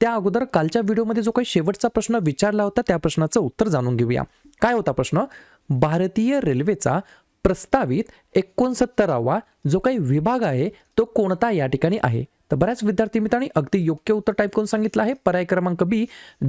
त्या अगोदर कालच्या व्हिडिओमध्ये जो काही शेवटचा प्रश्न विचारला होता त्या प्रश्नाचं उत्तर जाणून घेऊया. काय होता प्रश्न? भारतीय रेल्वेचा प्रस्तावित एकोणसत्तरावा जो काही विभाग आहे तो कोणता या ठिकाणी आहे? तर बऱ्याच विद्यार्थी मित्रांनी अगदी योग्य उत्तर टाईप करून सांगितलं आहे. पर्याय क्रमांक बी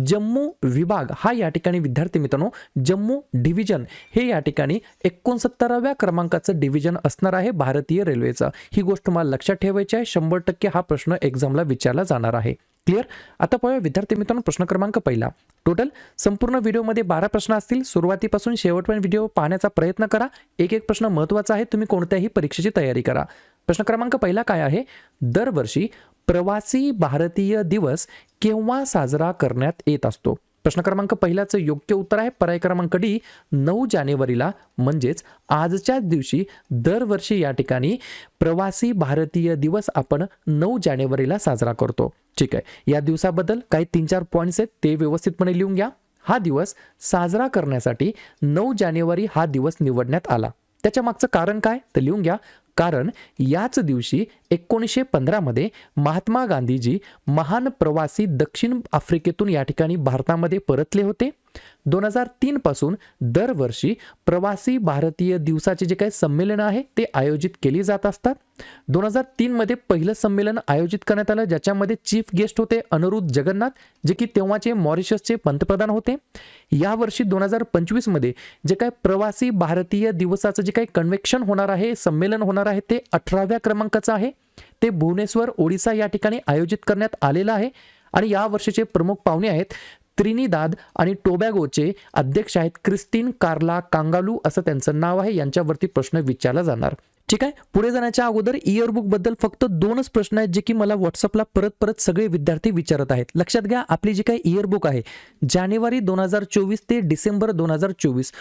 जम्मू विभाग. हा या ठिकाणी विद्यार्थी मित्रांनो जम्मू डिव्हिजन हे या ठिकाणी एकोणसत्तराव्या क्रमांकाचं डिव्हिजन असणार आहे भारतीय रेल्वेचं. ही गोष्ट मला लक्षात ठेवायची आहे. शंभर टक्के हा प्रश्न एक्झामला विचारला जाणार आहे. क्लिअर आता पाहूया विद्यार्थी मित्रांनो प्रश्न क्रमांक पहिला. टोटल संपूर्ण व्हिडिओमध्ये बारा प्रश्न असतील. सुरुवातीपासून शेवटपर्यंत व्हिडिओ पाहण्याचा प्रयत्न करा. एक एक प्रश्न महत्त्वाचा आहे. तुम्ही कोणत्याही परीक्षेची तयारी करा. प्रश्न क्रमांक पहिला काय आहे? दरवर्षी प्रवासी भारतीय दिवस केव्हा साजरा करण्यात येत असतो? प्रश्न क्रमांक पहिल्याचं योग्य उत्तर आहे. पर्याय क्रमांक डी नऊ जानेवारीला म्हणजेच आजच्याच दिवशी दरवर्षी या ठिकाणी प्रवासी भारतीय दिवस आपण नऊ जानेवारीला साजरा करतो. ठीक आहे. या दिवसाबद्दल काही तीन चार पॉईंट्स आहेत ते व्यवस्थितपणे लिहून घ्या. हा दिवस साजरा करण्यासाठी नऊ जानेवारी हा दिवस निवडण्यात आला. त्याच्या मागचं कारण काय? तर लिहून घ्या. कारण याच दिवशी एकोणीसशे पंधरामध्ये महात्मा गांधीजी महान प्रवासी दक्षिण आफ्रिकेतून या ठिकाणी भारतामध्ये परतले होते. दोन हजार तीन पासून दरवर्षी प्रवासी भारतीय दिवसाचे जे काही संमेलन आहे ते आयोजित केली जात असतात. दोन हजार तीनमध्ये पहिलं संमेलन आयोजित करण्यात आलं ज्याच्यामध्ये चीफ गेस्ट होते अनुरुद्ध जगन्नाथ जे की तेव्हाचे मॉरिशसचे पंतप्रधान होते. यावर्षी दोन हजार पंचवीसमध्ये जे काही प्रवासी भारतीय दिवसाचं जे काही कन्व्हेक्शन होणार आहे संमेलन होणार आहे ते अठराव्या क्रमांकाचं आहे. ते भुवनेश्वर ओडिसा या ठिकाणी आयोजित करण्यात आलेलं आहे. आणि या वर्षीचे प्रमुख पाहुणे आहेत त्रिनिदाद आणि टोबॅगोचे अध्यक्ष आहेत क्रिस्टीन कार्ला कांगालू असं त्यांचं नाव आहे. यांच्यावरती प्रश्न विचारला जाणार. ठीक आहे? पुढे जाण्याच्या अगोदर इयरबुकबद्दल फक्त दोनच प्रश्न आहेत जे की मला व्हॉट्सअपला परत परत सगळे विद्यार्थी विचारत आहेत. लक्षात घ्या आपली जी काही इयरबुक आहे जानेवारी दोन हजार चोवीस ते डिसेंबर दोन हजार चोवीस.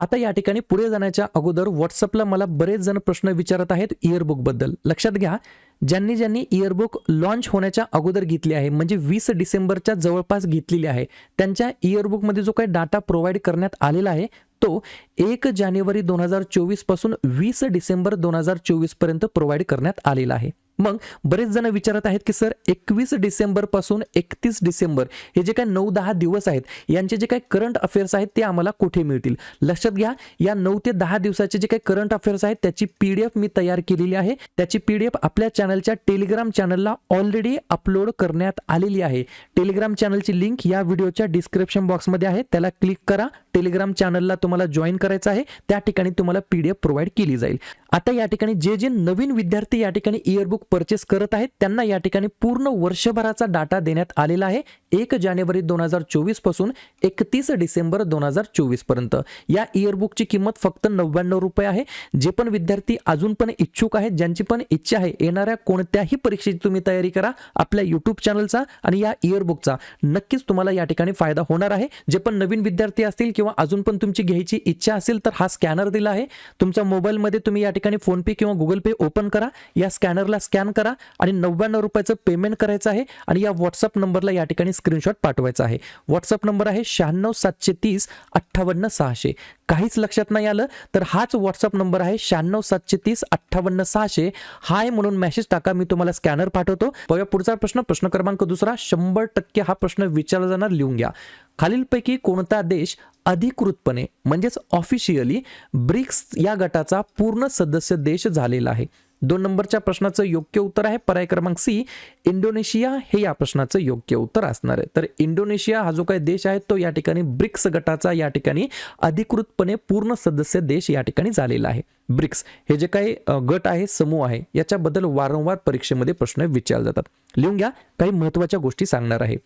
आता या ठिकाणी पुढे जाण्याच्या अगोदर व्हॉट्सअपला मला बरेच जण प्रश्न विचारत आहेत इयरबुकबद्दल. लक्षात घ्या ज्यांनी ज्यांनी इयरबुक लॉन्च होण्याच्या अगोदर घेतली आहे म्हणजे वीस डिसेंबरच्या जवळपास घेतलेली आहे त्यांच्या इयरबुकमध्ये जो काही डाटा प्रोव्हाइड करण्यात आलेला आहे तो एक जानेवारी दोन हजार चोवीसपासून वीस डिसेंबर दोन हजार चोवीसपर्यंत प्रोव्हाइड करण्यात आलेला आहे. मग बरेच जण विचारत आहेत की सर एकवीस डिसेंबरपासून एकतीस डिसेंबर हे जे काही नऊ दहा दिवस आहेत यांचे जे काही करंट अफेअर्स आहेत ते आम्हाला कुठे मिळतील? लक्षात घ्या या नऊ ते दहा दिवसाचे जे काही करंट अफेअर्स आहेत त्याची पीडीएफ मी तयार केलेली आहे. त्याची पीडीएफ आपल्या चॅनलच्या टेलिग्राम चॅनलला ऑलरेडी अपलोड करण्यात आलेली आहे. टेलिग्राम चॅनलची लिंक या व्हिडिओच्या डिस्क्रिप्शन बॉक्समध्ये आहे. त्याला क्लिक करा. टेलिग्राम चॅनलला तुम्हाला जॉईन करा. करायचं आहे त्या ठिकाणी तुम्हाला पीडीएफ प्रोव्हाइड केली जाईल. आता या ठिकाणी जे जे नवीन विद्यार्थी या ठिकाणी इयरबुक परचेस करत आहेत त्यांना या ठिकाणी पूर्ण वर्षभराचा डाटा देण्यात आलेला आहे. एक जानेवारी दोन हजार चोवीसपासून एकतीस डिसेंबर दोन हजार चोवीसपर्यंत. या इयरबुकची किंमत फक्त नव्याण्णव रुपये आहे. जे पण विद्यार्थी अजून पण इच्छुक आहेत ज्यांची पण इच्छा आहे येणाऱ्या कोणत्याही परीक्षेची तुम्ही तयारी करा आपल्या युट्यूब चॅनलचा आणि या इयरबुकचा नक्कीच तुम्हाला या ठिकाणी फायदा होणार आहे. जे पण नवीन विद्यार्थी असतील किंवा अजून पण तुमची घ्यायची इच्छा असेल तर हा स्कॅनर दिला आहे. तुमच्या मोबाईलमध्ये तुम्ही या ठिकाणी फोनपे किंवा गुगल पे ओपन करा या स्कॅनरला स्कॅन करा आणि नव्याण्णव रुपयाचं पेमेंट करायचं आहे आणि या व्हॉट्सअप नंबरला या ठिकाणी स्क्रीनशॉट पाठवायचा आहे. व्हॉट्सअप नंबर आहे शहाण्णव सातशे तीस अठ्ठावन्न सहाशे. काहीच लक्षात नाही आलं. तर हाच व्हॉट्सअप नंबर आहे शहाण्णव सातशे तीस अठ्ठावन्न सहाशे. हाय म्हणून मेसेज टाका. मी तुम्हाला स्कॅनर पाठवतो. बघा पुढचा प्रश्न. प्रश्न क्रमांक दुसरा. शंभर टक्के हा प्रश्न विचारला जाणार लिहून घ्या. खालीलपैकी कोणता देश अधिकृतपणे म्हणजेच ऑफिशियली ब्रिक्स या गटाचा पूर्ण सदस्य देश झालेला आहे? दोन नंबरच्या प्रश्नाचं योग्य उत्तर आहे. पर्याय क्रमांक सी इंडोनेशिया हे या प्रश्नाचं योग्य उत्तर असणार आहे. तर इंडोनेशिया हा जो काही देश आहे तो या ठिकाणी ब्रिक्स गटाचा या ठिकाणी अधिकृतपणे पूर्ण सदस्य देश या ठिकाणी झालेला आहे. ब्रिक्स हे जे काही गट आहे समूह आहे याच्याबद्दल वारंवार परीक्षेमध्ये प्रश्न विचारले जातात. लिहून घ्या काही महत्त्वाच्या गोष्टी सांगणार आहे.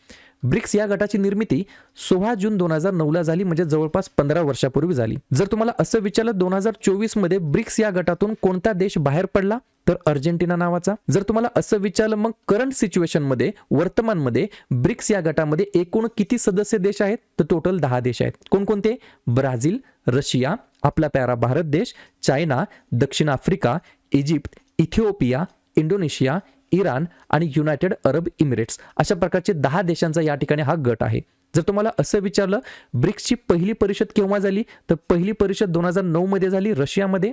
ब्रिक्स या गटाची निर्मिती सोळा जून दोन हजार नऊला झाली म्हणजे जवळपास पंधरा वर्षापूर्वी झाली. जर तुम्हाला असं विचारलं दोन हजार चोवीसमध्ये ब्रिक्स या गटातून कोणता देश बाहेर पडला? तर अर्जेंटिना नावाचा. जर तुम्हाला असं विचारलं मग करंट सिच्युएशनमध्ये वर्तमानमध्ये ब्रिक्स या गटामध्ये एकूण किती सदस्य देश आहेत? तर टोटल दहा देश आहेत. कोणकोणते? ब्राझील रशिया आपला प्यारा भारत देश चायना दक्षिण Africa Egypt Ethiopia Indonesia Iran आणि युनायटेड अरब इमिरेट्स. अशा प्रकारचे दहा देशांचा या ठिकाणी हा गट आहे. जर तुम्हाला असं विचारलं ब्रिक्सची पहिली परिषद केव्हा झाली? तर पहिली परिषद दोन हजार नऊमध्ये झाली रशियामध्ये.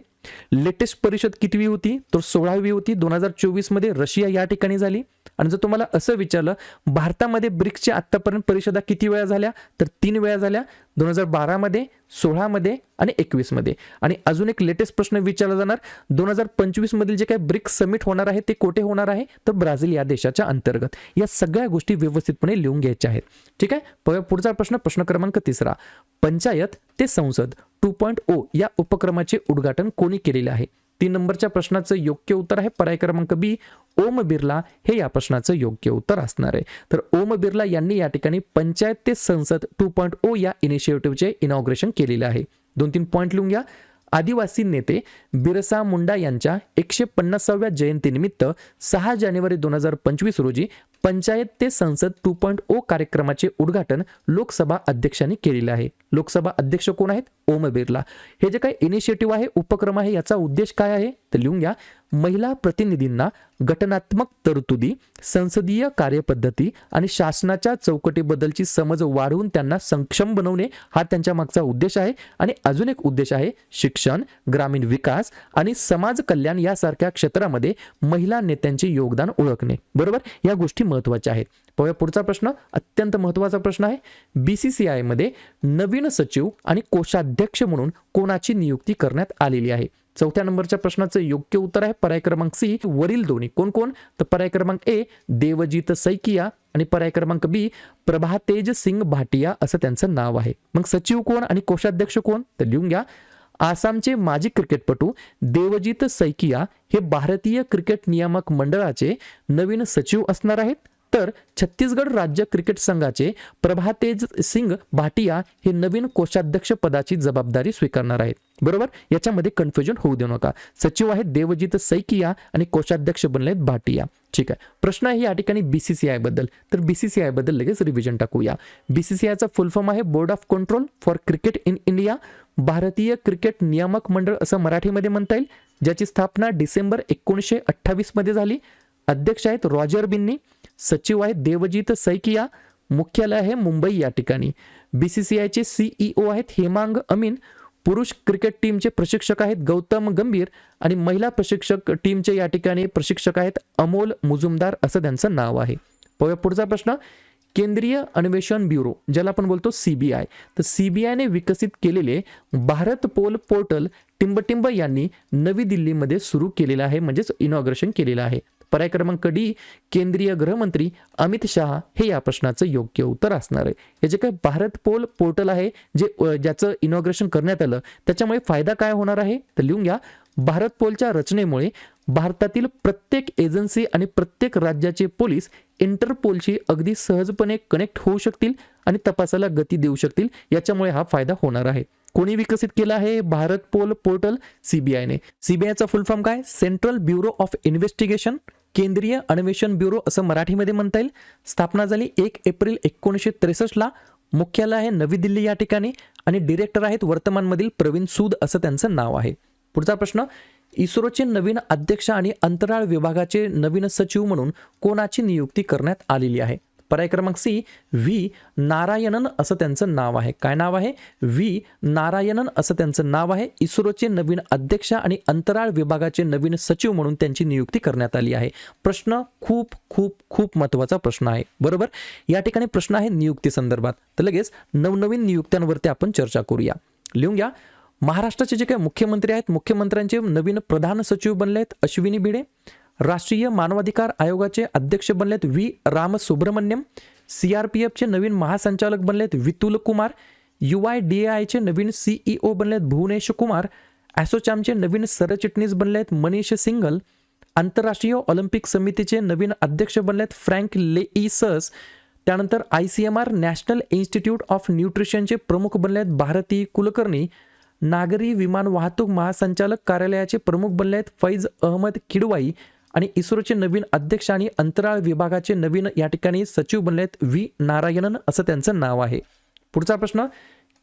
लेटेस्ट परिषद कितवी होती? तर सोळावी होती. दोन हजार चोवीसमध्ये रशिया या ठिकाणी झाली. आणि जर तुम्हाला असं विचारलं भारतामध्ये ब्रिक्सच्या आत्तापर्यंत परिषदा किती वेळा झाल्या? तर तीन वेळा झाल्या. दोन हजार बारामध्ये सोळामध्ये आणि एकवीसमध्ये आणि अजून एक लेटेस्ट प्रश्न विचारला जाणार. दोन हजार पंचवीसमधील जे काही ब्रिक्स समिट होणार आहे ते कोठे होणार आहे? तर ब्राझील या देशाच्या अंतर्गत. या सगळ्या गोष्टी व्यवस्थितपणे लिहून घ्यायच्या आहेत. ठीक आहे? प- पुढचा प्रश्न प्रश्न क्रमांक तिसरा. पंचायत ते संसद. टू पॉईंट ओ या उपक्रमाचे उद्घाटन कोणी केलेले आहे? तीन नंबरच्या प्रश्नाचं योग्य उत्तर आहे. पर्याय क्रमांक बी ओम बिर्ला हे या प्रश्नाचं योग्य उत्तर असणार आहे. तर ओम बिर्ला यांनी या ठिकाणी पंचायत ते संसद टू पॉईंट ओ या इनिशिएटिव्हचे इनॉग्रेशन केलेले आहे. दोन तीन पॉईंट लिहून घ्या. आदिवासी नेते बिरसा मुंडा यांच्या एकशे पन्नासाव्या जयंतीनिमित्त सहा जानेवारी दोन हजार पंचवीस रोजी पंचायत ते संसद टू पॉईंट ओ कार्यक्रमाचे उद्घाटन लोकसभा अध्यक्षांनी केलेले आहे. लोकसभा अध्यक्ष कोण आहेत? ओम बिर्ला. हे जे काही इनिशिएटिव्ह आहे उपक्रम आहे याचा उद्देश काय आहे? तर लिहून घ्या. महिला प्रतिनिधींना घटनात्मक तरतुदी संसदीय कार्यपद्धती आणि शासनाच्या चौकटीबद्दलची समज वाढवून त्यांना सक्षम बनवणे हा त्यांच्या मागचा उद्देश आहे. आणि अजून एक उद्देश आहे शिक्षण ग्रामीण विकास आणि समाज कल्याण यासारख्या क्षेत्रामध्ये महिला नेत्यांचे योगदान ओळखणे. बरोबर? या गोष्टी महत्त्वाच्या आहेत. पाहूया पुढचा प्रश्न. अत्यंत महत्त्वाचा प्रश्न आहे. बीसीसीआयमध्ये नवीन सचिव आणि कोषाध्यक्ष म्हणून कोणाची नियुक्ती करण्यात आलेली आहे? चौथ्या नंबरच्या प्रश्नाचं योग्य उत्तर आहे. पर्याय क्रमांक सी वरील दोन्ही. कोण कोण? तर पर्याय क्रमांक ए देवजीत सैकिया आणि पर्याय क्रमांक बी प्रभातेज सिंग भाटिया असं त्यांचं नाव आहे. मग सचिव कोण आणि कोषाध्यक्ष कोण? तर लिहून घ्या. आसामचे माजी क्रिकेटपटू देवजीत सैकिया हे भारतीय क्रिकेट नियामक मंडळाचे नवीन सचिव असणार आहेत. तर छत्तीसगड राज्य क्रिकेट संघाचे प्रभातेज सिंग भाटिया हे नवीन कोषाध्यक्ष पदाची जबाबदारी स्वीकारणार आहेत. बरोबर? याच्यामध्ये कन्फ्युजन होऊ देऊ नका. सचिव आहेत देवजीत सैकिया आणि कोषाध्यक्ष बनले आहेत भाटिया. ठीक आहे. प्रश्न आहे या ठिकाणी बीसीसीआयबद्दल. तर बीसीसीआयबद्दल लगेच रिव्हिजन टाकूया. बीसीसीआयचा फुल फॉर्म आहे board of control for cricket in India भारतीय क्रिकेट नियामक मंडळ असं मराठीमध्ये म्हणता येईल ज्याची स्थापना डिसेंबर एकोणीसशे अठ्ठावीसमध्ये झाली. अध्यक्ष आहेत रॉजर बिन्नी सचिव आहेत देवजीत सैकिया मुख्यालय आहे मुंबई या ठिकाणी. बीसीसीआयचे सीईओ आहेत हेमांग अमीन पुरुष क्रिकेट टीमचे प्रशिक्षक आहेत गौतम गंभीर आणि महिला प्रशिक्षक टीमचे या ठिकाणी प्रशिक्षक आहेत अमोल मुजुमदार असं त्यांचं नाव आहे. पाहूया पुढचा प्रश्न. केंद्रीय अन्वेषण ब्युरो ज्याला आपण बोलतो सीबीआय तर सीबीआयने विकसित केलेले भारत पोल पोर्टल टिंबटिंब यांनी नवी दिल्लीमध्ये सुरू केलेलं आहे म्हणजेच इनॉग्रेशन केलेलं आहे. पर्याय क्रमांक डी केंद्रीय गृहमंत्री अमित शहा हे या प्रश्नाचं योग्य उत्तर असणार आहे. हे जे काही भारत पोल पोर्टल आहे जे ज्याचं इनॉग्रेशन करण्यात आलं त्याच्यामुळे फायदा काय होणार आहे? तर लिहून घ्या. भारत पोलच्या रचनेमुळे भारतातील प्रत्येक एजन्सी आणि प्रत्येक राज्याचे पोलीस इंटरपोलशी अगदी सहजपणे कनेक्ट होऊ शकतील आणि तपासाला गती देऊ शकतील. याच्यामुळे हा फायदा होणार आहे. कोणी विकसित केला आहे भारत पोल पोर्टल? सीबीआयने सीबीआयचा फुल फॉर्म काय? सेंट्रल ब्युरो ऑफ इन्व्हेस्टिगेशन केंद्रीय अन्वेषण ब्युरो असं मराठीमध्ये म्हणता येईल. स्थापना झाली एक एप्रिल एकोणीसशे त्रेसष्टला मुख्यालय आहे नवी दिल्ली या ठिकाणी आणि डिरेक्टर आहेत वर्तमानमधील प्रवीण सूद असं त्यांचं नाव आहे. पुढचा प्रश्न इस्रोचे नवीन अध्यक्ष आणि अंतराळ विभागाचे नवीन सचिव म्हणून कोणाची नियुक्ती करण्यात आलेली आहे? पर्याय क्रमांक सी व्ही नारायणन असं त्यांचं नाव आहे. काय नाव आहे? व्ही नारायणन असं त्यांचं नाव आहे. इस्रोचे नवीन अध्यक्ष आणि अंतराळ विभागाचे नवीन सचिव म्हणून त्यांची नियुक्ती करण्यात आली आहे. प्रश्न खूप खूप खूप महत्त्वाचा प्रश्न आहे. बरोबर? या ठिकाणी प्रश्न आहे नियुक्ती संदर्भात. तर लगेच नवनवीन नियुक्त्यांवरती आपण चर्चा करूया. लिहून घ्या. महाराष्ट्राचे जे काही मुख्यमंत्री आहेत मुख्यमंत्र्यांचे नवीन प्रधान सचिव बनले आहेत अश्विनी भिडे राष्ट्रीय मानवाधिकार आयोगाचे अध्यक्ष बनलेत V. Ram Subramanian C R P एफचे नवीन महासंचालक बनलेत Vitul Kumar U I D आयचे नवीन सीईओ बनलेत भुवनेश कुमार ॲसोचॅमचे नवीन सरचिटणीस बनलेत मनीष सिंगल आंतरराष्ट्रीय ऑलिम्पिक समितीचे नवीन अध्यक्ष बनलेत फ्रँक लेईसस त्यानंतर I C M R national institute of न्यूट्रिशनचे प्रमुख बनलेत भारती कुलकर्णी नागरी विमान वाहतूक महासंचालक कार्यालयाचे प्रमुख बनले आहेत फैज अहमद किडवाई आणि इस्रोचे नवीन अध्यक्ष आणि अंतराळ विभागाचे नवीन या ठिकाणी सचिव बनले आहेत व्ही. नारायणन असं त्यांचं नाव आहे. पुढचा प्रश्न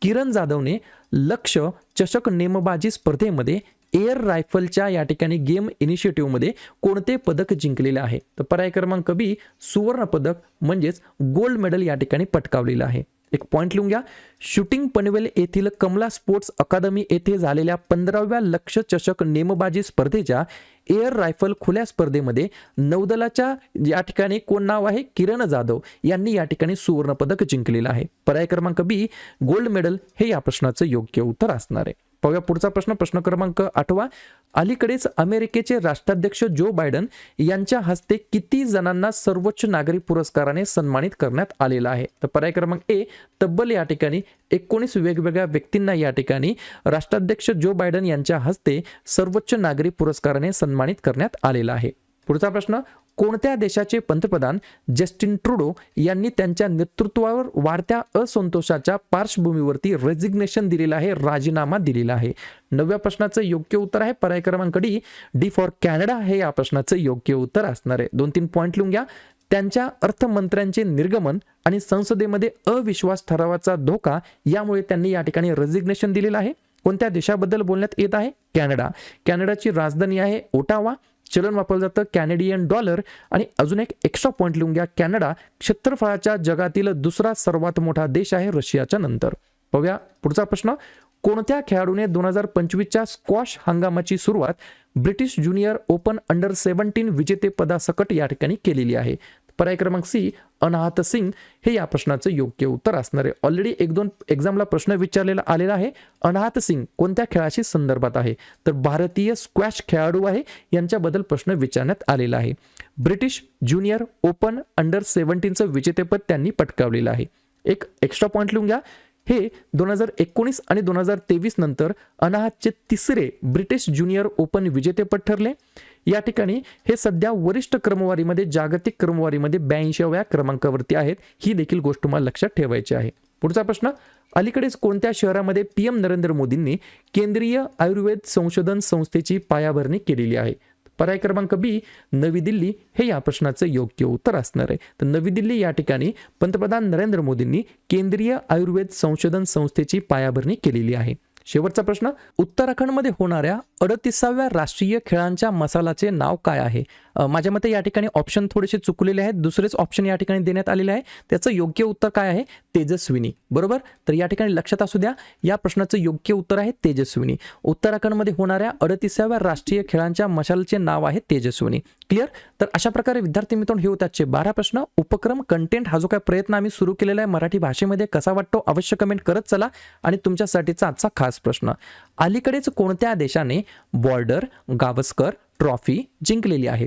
किरण जाधवने लक्ष चषक नेमबाजी स्पर्धेमध्ये एअर रायफलच्या या ठिकाणी गेम इनिशिएटिव्हमध्ये कोणते पदक जिंकलेले आहे? तर पर्याय क्रमांक बी सुवर्ण पदक म्हणजेच गोल्ड मेडल या ठिकाणी पटकावलेलं आहे. एक पॉईंट लिहून घ्या. शूटिंग पनवेल येथील कमला स्पोर्ट्स अकादमी येथे झालेल्या पंधराव्या लक्ष चषक नेमबाजी स्पर्धेच्या एअर रायफल खुल्या स्पर्धेमध्ये नौदलाच्या या ठिकाणी कोण नाव आहे? किरण जाधव यांनी या ठिकाणी सुवर्णपदक जिंकलेलं आहे. पर्याय क्रमांक बी गोल्ड मेडल हे या प्रश्नाचं योग्य उत्तर असणार आहे. पाहूया पुढचा प्रश्न प्रश्न क्रमांक आठवा. अलीकडेच अमेरिकेचे राष्ट्राध्यक्ष जो बायडन यांच्या हस्ते किती जणांना सर्वोच्च नागरी पुरस्काराने सन्मानित करण्यात आलेला आहे? तर पर्याय क्रमांक ए तब्बल या ठिकाणी एकोणीस वेगवेगळ्या व्यक्तींना या ठिकाणी राष्ट्राध्यक्ष जो बायडन यांच्या हस्ते सर्वोच्च नागरी पुरस्काराने सन्मानित करण्यात आलेला आहे. पुढचा प्रश्न कोणत्या देशाचे पंतप्रधान जस्टिन ट्रुडो यांनी त्यांच्या नेतृत्वावर वाढत्या असंतोषाच्या पार्श्वभूमीवरती रेजिग्नेशन दिलेलं आहे राजीनामा दिलेला आहे? नवव्या प्रश्नाचं योग्य उत्तर आहे पर्याय क्रमांक डी डी फॉर कॅनडा हे या प्रश्नाचं योग्य उत्तर असणार आहे. दोन तीन पॉईंट लिहून घ्या. त्यांच्या अर्थमंत्र्यांचे निर्गमन आणि संसदेमध्ये अविश्वास ठरावाचा धोका यामुळे त्यांनी या ठिकाणी रेजिग्नेशन दिलेलं आहे. कोणत्या देशाबद्दल बोलण्यात येत आहे? कॅनडा. कॅनडाची राजधानी आहे ओटावा. चलन वापरलं जातं कॅनेडियन डॉलर आणि अजून एक एक्स्ट्रा पॉईंट लिहून घ्या कॅनडा क्षेत्रफळाच्या जगातील दुसरा सर्वात मोठा देश आहे रशियाच्या नंतर. बघूया पुढचा प्रश्न. कोणत्या खेळाडूने दोन हजार पंचवीसच्या स्क्वॉश हंगामाची सुरुवात British junior open under seventeen विजेतेपदासकट या ठिकाणी केलेली आहे? पर्याय क्रमांक सी अनाहत सिंग हे या प्रश्नाचं योग्य उत्तर असणार आहे. ऑलरेडी एक दोन एक्झामला प्रश्न विचारलेला आलेला आहे. अनाहत सिंग कोणत्या खेळाशी संदर्भात आहे? तर भारतीय स्क्वॅश खेळाडू आहे. यांच्याबद्दल प्रश्न विचारण्यात आलेला आहे. ब्रिटिश ज्युनियर ओपन अंडर सेव्हन्टीनचं विजेतेपद त्यांनी पटकावलेलं आहे. एक एक्स्ट्रा पॉईंट लिहून घ्या. हे दोन हजार एकोणीस आणि दोन हजार तेवीस नंतर अनाहतचे तिसरे ब्रिटिश ज्युनियर ओपन विजेतेपद ठरले. या ठिकाणी हे सध्या वरिष्ठ क्रमवारीमध्ये जागतिक क्रमवारीमध्ये ब्याऐंशीव्या क्रमांकावरती आहेत. ही देखील गोष्ट तुम्हाला लक्षात ठेवायची आहे. पुढचा प्रश्न अलीकडेच कोणत्या शहरामध्ये पीएम नरेंद्र मोदींनी केंद्रीय आयुर्वेद संशोधन संस्थेची पायाभरणी केलेली आहे? पर्याय क्रमांक बी नवी दिल्ली हे या प्रश्नाचं योग्य उत्तर असणार आहे. तर नवी दिल्ली या ठिकाणी पंतप्रधान नरेंद्र मोदींनी केंद्रीय आयुर्वेद संशोधन संस्थेची पायाभरणी केलेली आहे. शेवटचा प्रश्न उत्तराखंडमध्ये होणाऱ्या अडतीसाव्या राष्ट्रीय खेळांच्या मसालाचे नाव काय आहे? माझ्या मते या ठिकाणी ऑप्शन थोडेसे चुकलेले आहेत. दुसरेच ऑप्शन या ठिकाणी देण्यात आलेले आहे. त्याचं योग्य उत्तर काय आहे? तेजस्विनी. बरोबर? तर या ठिकाणी लक्षात असू द्या या प्रश्नाचं योग्य उत्तर आहे तेजस्विनी. उत्तराखंडमध्ये होणाऱ्या अडतीसाव्या राष्ट्रीय खेळांच्या मशालचे नाव आहे तेजस्विनी. क्लिअर तर अशा प्रकारे विद्यार्थी मित्रांनो हे होते आजचे बारा प्रश्न. उपक्रम कंटेंट हा जो काय प्रयत्न आम्ही सुरू केलेला आहे मराठी भाषेमध्ये कसा वाटतो? अवश्य कमेंट करत चला. आणि तुमच्यासाठीचा आजचा खास प्रश्न. अलीकडेच कोणत्या देशाने बॉर्डर गावस्कर ट्रॉफी जिंकलेली आहे?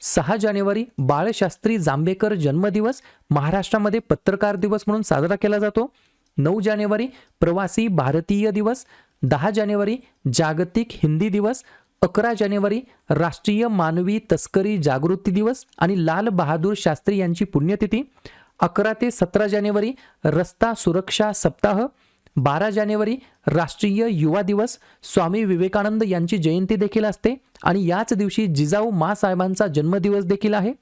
सहा जानेवारी बाळशास्त्री जांभेकर जन्मदिवस महाराष्ट्रामध्ये पत्रकार दिवस म्हणून साजरा केला जातो. नऊ जानेवारी प्रवासी भारतीय दिवस दहा जानेवारी जागतिक हिंदी दिवस अकरा जानेवारी राष्ट्रीय मानवी तस्करी जागृती दिवस आणि लाल बहादूर शास्त्री यांची पुण्यतिथी अकरा ते सतरा जानेवारी रस्ता सुरक्षा सप्ताह बारा जानेवारी राष्ट्रीय युवा दिवस स्वामी विवेकानंद यांची जयंती देखील असते. आणि याच दिवशी जिजाऊ मासाहेबांचा जन्मदिवस देखील आहे.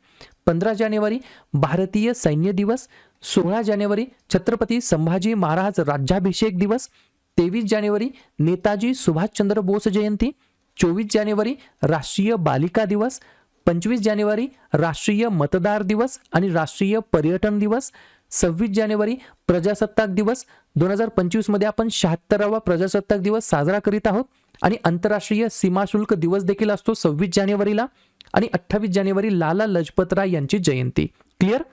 पंधरा जानेवारी भारतीय सैन्य दिवस सोळा जानेवारी छत्रपती संभाजी महाराज राज्याभिषेक दिवस तेवीस जानेवारी नेताजी सुभाषचंद्र बोस जयंती चोवीस जानेवारी राष्ट्रीय बालिका दिवस पंचवीस जानेवारी राष्ट्रीय मतदार दिवस आणि राष्ट्रीय पर्यटन दिवस सव्वीस जानेवारी प्रजासत्ताक दिवस. दोन हजार पंचवीसमध्ये आपण शहात्तरावा प्रजासत्ताक दिवस साजरा करीत आहोत. आणि आंतरराष्ट्रीय सीमाशुल्क दिवस देखील असतो सव्वीस जानेवारीला आणि अठ्ठावीस जानेवारी लाला लजपत राय यांची जयंती. क्लिअर